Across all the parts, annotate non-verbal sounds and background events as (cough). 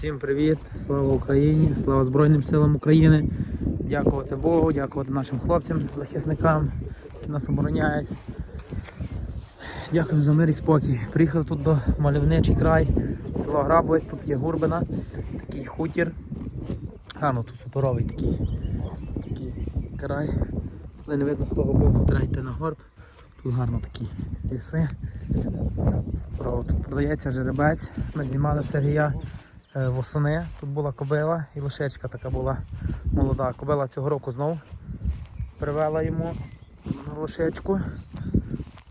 Всім привіт! Слава Україні! Слава Збройним силам України! Дякувати Богу, дякувати нашим хлопцям, захисникам, які нас обороняють. Дякую за мир і спокій. Приїхали тут до мальовничий край, село Грабовець, тут є Гурбина, такий хутір. Гарно тут суперовий такий, такий край. Але не видно з того боку, треба йти на горб. Тут гарно такі ліси. Суперово. Тут продається жеребець. Ми знімали Сергія восени. Тут була кобила і лошечка така була молода. Кобила цього року знов привела йому лошечку.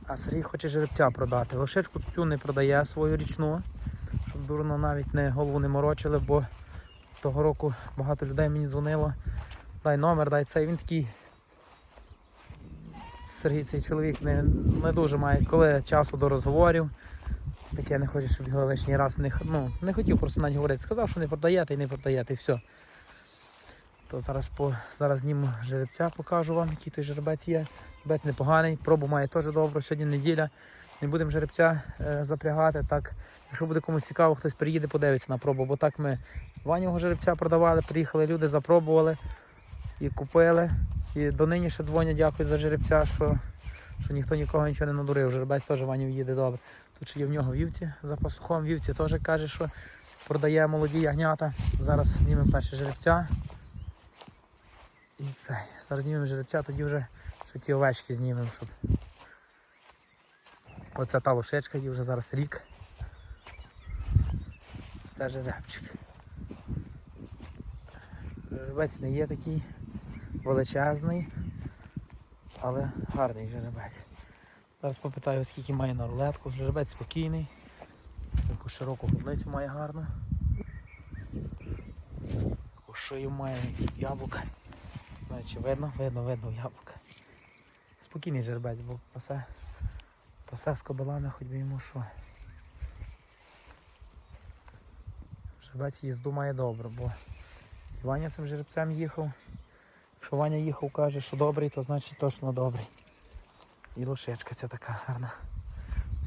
А Сергій хоче жеребця продати. Лошечку цю не продає свою річну, щоб дурно навіть не голову не морочили, бо того року багато людей мені дзвонило. Дай номер, дай цей. Він такий. Сергій цей чоловік не, не дуже має коли часу до розговорів. Таке не хоче, щоб його лишній раз не, ну, не хотів просто навіть говорити. Сказав, що не продаєте і не продаєте, і все. То зараз по зараз зніму жеребця, покажу вам, який той жеребець є. Жеребець непоганий, пробу має теж добре, сьогодні неділя. Не будемо жеребця е, запрягати. Так, якщо буде комусь цікаво, хтось приїде, подивиться на пробу. Бо так ми Ванього жеребця продавали, приїхали люди, запробували і купили. І донині ще дзвонять, дякую за жеребця, що, що ніхто нікого нічого не надурив. Жеребець теж Ванів їде добре. Тут ще є в нього вівці за пастухом. Вівці теж каже, що продає молоді ягнята. Зараз знімемо перше жеребця. І це. Зараз знімемо жеребця, тоді вже ще ті овечки знімемо, щоб. Оце та лошечка, їй вже зараз рік. Це жеребчик. Жеребець не є такий величезний, але гарний жеребець. Зараз попитаю, скільки має на рулетку. Жеребець спокійний. Таку широку грудницю має гарну. Таку шию має яблука. Знаю, чи видно? Видно, видно яблука. Спокійний жеребець, бо пасе, пасе з кобилами, хоч би йому що. Жеребець їзду має добре, бо Ваня цим жеребцем їхав. Якщо Ваня їхав, каже, що добрий, то значить точно добрий. І лошечка ця така гарна.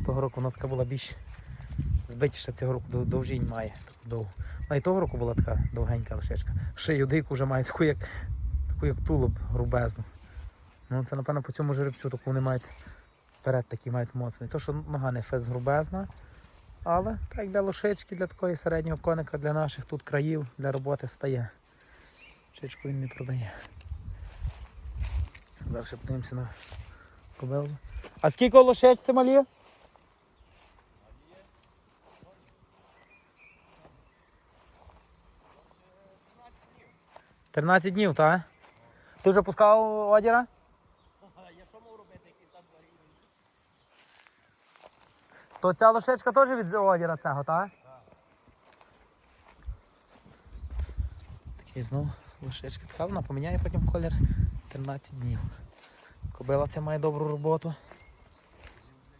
Того року вона така була більш збитіша цього року довжінь має. Довгу. Вона і того року була така довгенька лошечка. Шию дику вже має таку, як, таку, як тулуб грубезну. Ну це напевно по цьому жеребцю таку вони мають вперед такі мають моцний. То, що нога не фес грубезна, але так для лошечки, для такої середнього коника, для наших тут країв, для роботи стає. Шичку він не продає. Зараз подивимося на кобилу. А скільки лошечці малі? Тринадцять днів, так? Ти вже пускав одіра? Я що можу робити, які там? То ця лошечка теж від одіра цього, так? Такий знов лошечка така, вона поміняє потім колір 13 днів. Кобила ця має добру роботу.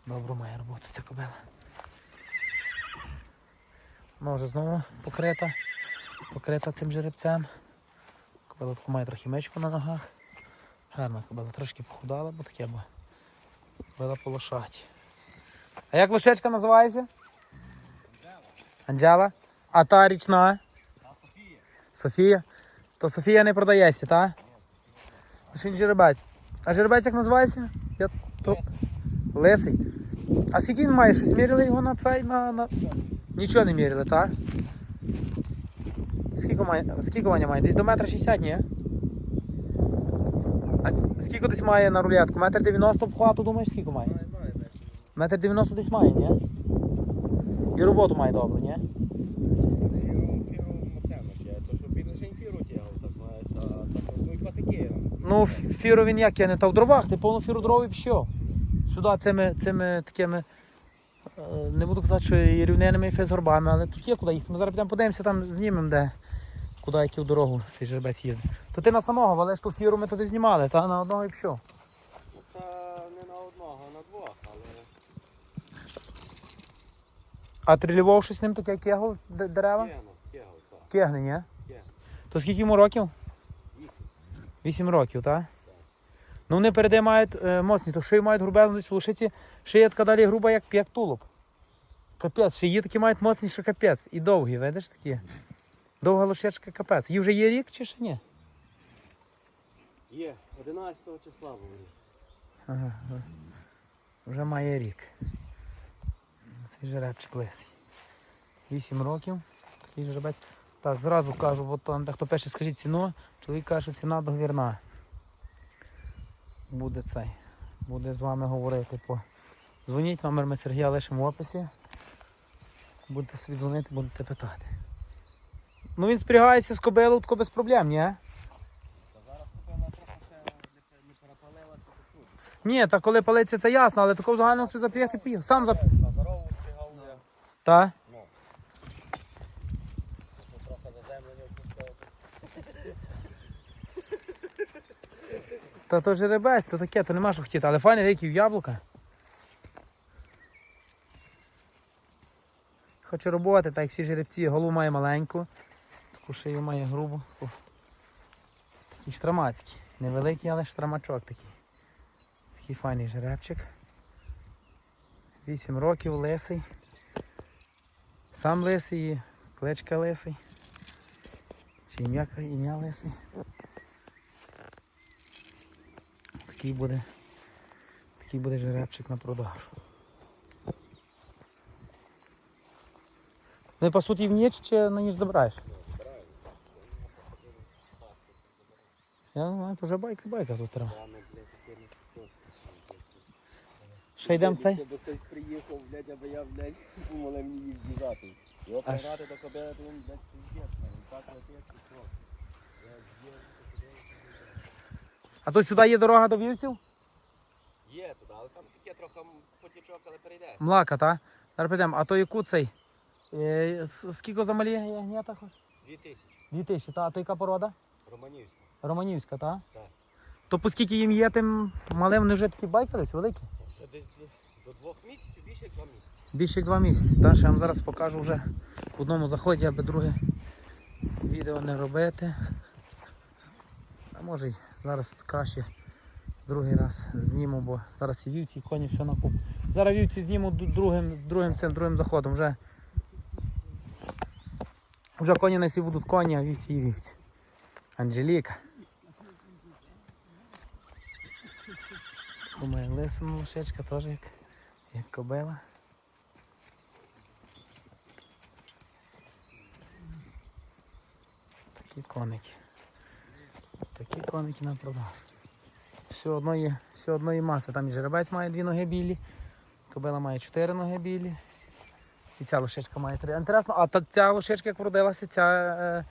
Добру має роботу ця кобила. Вона вже знову покрита, покрита цим жеребцем. Кобила має трохи мечку на ногах. Гарна кобила, трошки похудала, бо таке бо. Кобила по лошаті. А як лошечка називається? Анджела. А та річна? А Софія? Софія. То Софія не продається, так? Лише жеребець. А жеребець як називається? Я то... Лисий. А скільки він має? Щось міряли його на цей? На, на... Нічого не міряли, так? Скільки має? Скільки Ваня має? Десь до метра шістдесят, ні? А скільки десь має на рулетку? Метр дев'яносто обхвату, думаєш, скільки має? Метр дев'яносто десь має, ні? І роботу має добру, ні? То що він лише фіру тягав, так має, а так ось патики. Ну, фіру він як, я не та в дровах, ти повну фіру дров і пішов. Сюди цими, цими такими, е, не буду казати, що і рівнинами, і фейсгорбами, але тут є куди їхати. Ми зараз підемо подивимося, там знімемо, де, куди які в дорогу цей жеребець їздить. То ти на самого, ж ту фіру ми туди знімали, та на одного і пішов. Це не на одного, а на двох, але А трилівов щось з ним таке кегав д- дерева? Кегне, ні? Тягнув. То скільки йому років? Вісім. Вісім років, так? Ну вони переди мають е, моцні, то шию мають грубезну десь в лошиці, шия така далі груба, як, як тулуб. Капець, шиї такі мають моцні, що капець. І довгі, видиш такі. Довга лошечка капець. Їй вже є рік чи ще ні? Є, 11 числа був. Ага. ага. Вже має рік. Цей жеребчик лисий. 8 років. Такий жеребець. Так, зразу кажу, бо там хто перше скажіть ціну, чоловік каже, що ціна договірна. Буде цей. Буде з вами говорити по. Дзвоніть, номер ми Сергія лишимо в описі. Будете собі дзвонити, будете питати. Ну він спрягається з тако без проблем, ні? Зараз купила трохи не, перепалила. Ні, та коли палиться, це ясно, але такого загального собі запрягти поїхав. Сам зап... На здорову встигав, не. Та? Ну. Що трохи за землю не впустив. Та то жеребець, то таке, то нема що хотіти. Але файний великий яблука. Хоче роботи, так як всі жеребці, голову має маленьку, таку шию має грубу. О. Такий штрамацький. Невеликий, але штрамачок такий. Такий файний жеребчик. 8 років, лисий. Сам лисий, кличка лисий. Чи ім'я, ім'я лисий. Такий буде, такий буде жеребчик на продажу. Ну по суті в ніч чи на ніч забираєш? Я не знаю, то вже байка-байка тут треба. Не. Ще йдемо цей? Якби хтось приїхав, блядь, аби я, блядь, думали мені їх діжати. Його Аж. до кобили, то він, блядь, пиздець, він так летить, що що. А то сюди є дорога до вівців? Є туди, але там таке трохи потічок, але перейде. Млака, та? Зараз підемо. А то яку цей? Е, с- скільки за малі ягнята? хоч? Дві тисячі. Дві тисячі, та? А то яка порода? Романівська. Романівська, та? Так. То по скільки їм є, тим малим вони вже такі байкались, великі? Ще десь до, до двох місяців, більше як два місяці. Більше як два місяці. Та, ще я вам зараз покажу вже в одному заході, аби друге відео не робити. А може й зараз краще другий раз зніму, бо зараз і вівці, і коні все на куп. Зараз вівці зніму другим, другим цим другим заходом. Вже, вже коні на сі будуть коні, а вівці і вівці. Анжеліка. Мене лисина лошечка теж як, як кобила. Такі коники. Такі коники на продаж. Все одно є, все одно є маса. Там і жеребець має дві ноги білі, кобила має чотири ноги білі. І ця лошечка має три. Інтересно, а та ця лошечка, як родилася, ця е,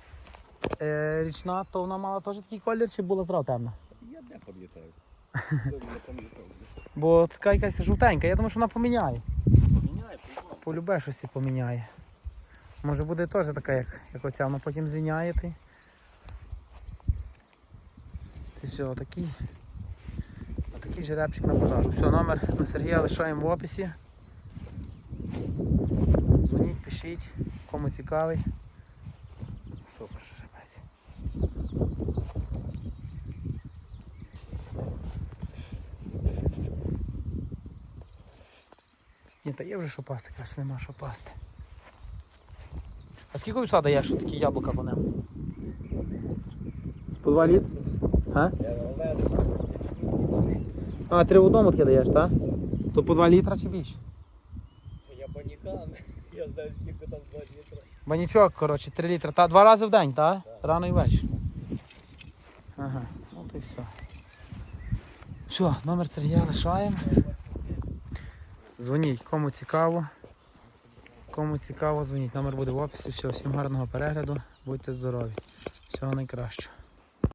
е, річна, то вона мала теж такий колір чи була зразу темна? Я не пам'ятаю. (laughs) Бо така якась жовтенька, я думаю, що вона поміняє. По-любому. Полюбе щось і поміняє. Може буде теж така, як, як оця, вона потім звіняє ти. Ти все, отакий. Отакий жеребчик на продажу. Все, номер на Сергія лишаємо в описі. Дзвоніть, пишіть, кому цікавий. Супер жеребець. Ні, та є вже що пасти, каже, нема що пасти. А скільки вівса даєш що такі яблука по ним? По два літ? А? А, три в одному таке даєш, так? То по два літра чи більше? Я банікан. (laughs) Я знаю, скільки там 2 літра. Банічок, коротше, 3 літри. Та два рази в день, так? Рано і ввечері. Ага, ну то й все. Все, номер Сергія лишаємо. Дзвоніть, кому цікаво. Кому цікаво, дзвоніть. Номер буде в описі. Все, всім гарного перегляду. Будьте здорові. Всього найкращого.